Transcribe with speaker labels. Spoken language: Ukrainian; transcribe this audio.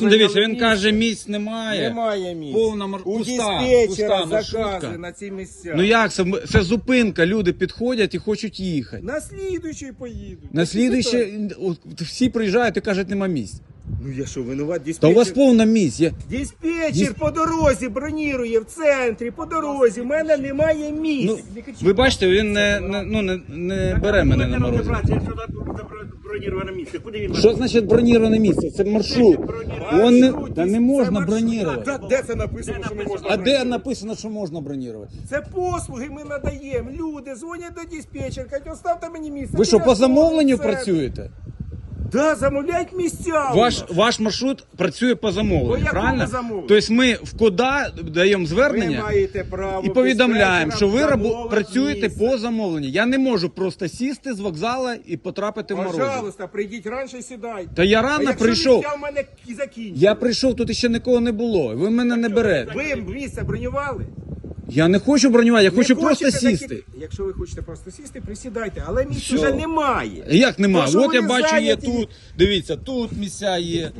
Speaker 1: Дивіться, він каже, місць немає.
Speaker 2: Немає місць.
Speaker 1: Повна мар-
Speaker 2: У
Speaker 1: пуста,
Speaker 2: диспетчера
Speaker 1: маршрутка.
Speaker 2: закази на ці місця.
Speaker 1: Ну як це? Це зупинка, люди підходять і хочуть їхати.
Speaker 2: На слідуючий поїдуть.
Speaker 1: На слідуще всі приїжджають і кажуть, нема місць.
Speaker 2: Ну я що, винуват
Speaker 1: Та
Speaker 2: диспетчер?
Speaker 1: у вас повна місць. Я...
Speaker 2: Диспетчер по дорозі бронірує в центрі, по дорозі. У мене немає місць.
Speaker 1: Ну, ви бачите, він не, не, ну, не, не бере мене на морозі.
Speaker 3: Місце, куди він
Speaker 1: Що значить броніроване місце? Це маршрут. Он не, та не можна бронірувати.
Speaker 2: Та де це написано, що не можна
Speaker 1: А де написано, що можна бронірувати?
Speaker 2: Це послуги ми надаємо. Люди дзвонять до диспетчера, кажуть, оставте мені місце.
Speaker 1: Ви що, по замовленню працюєте?
Speaker 2: Да, замовляють місця. у
Speaker 1: Ваш,
Speaker 2: нас.
Speaker 1: ваш маршрут працює по
Speaker 2: По
Speaker 1: замовленню,
Speaker 2: якому
Speaker 1: правильно?
Speaker 2: замовленню?
Speaker 1: Тобто ми в кода даємо
Speaker 2: Ви
Speaker 1: звернення
Speaker 2: маєте право
Speaker 1: і повідомляємо, що ви рабо- працюєте по замовленню. Я не можу просто сісти з вокзала і потрапити в морозі.
Speaker 2: Пожалуйста, прийдіть раніше сідайте.
Speaker 1: Та я
Speaker 2: А
Speaker 1: рано
Speaker 2: якщо
Speaker 1: прийшов.
Speaker 2: місця в мене і закінчені.
Speaker 1: Я прийшов, тут ще нікого не було. Ви мене не берете.
Speaker 2: Ви місце бронювали?
Speaker 1: Я не хочу бронювати, я
Speaker 2: Не
Speaker 1: хочу просто
Speaker 2: хочете такі-
Speaker 1: сісти.
Speaker 2: Якщо ви хочете просто сісти, присідайте, але місць вже немає.
Speaker 1: Як нема?
Speaker 2: То, що
Speaker 1: От я
Speaker 2: вони
Speaker 1: бачу, є
Speaker 2: зайняті-
Speaker 1: тут. Дивіться, тут місця є.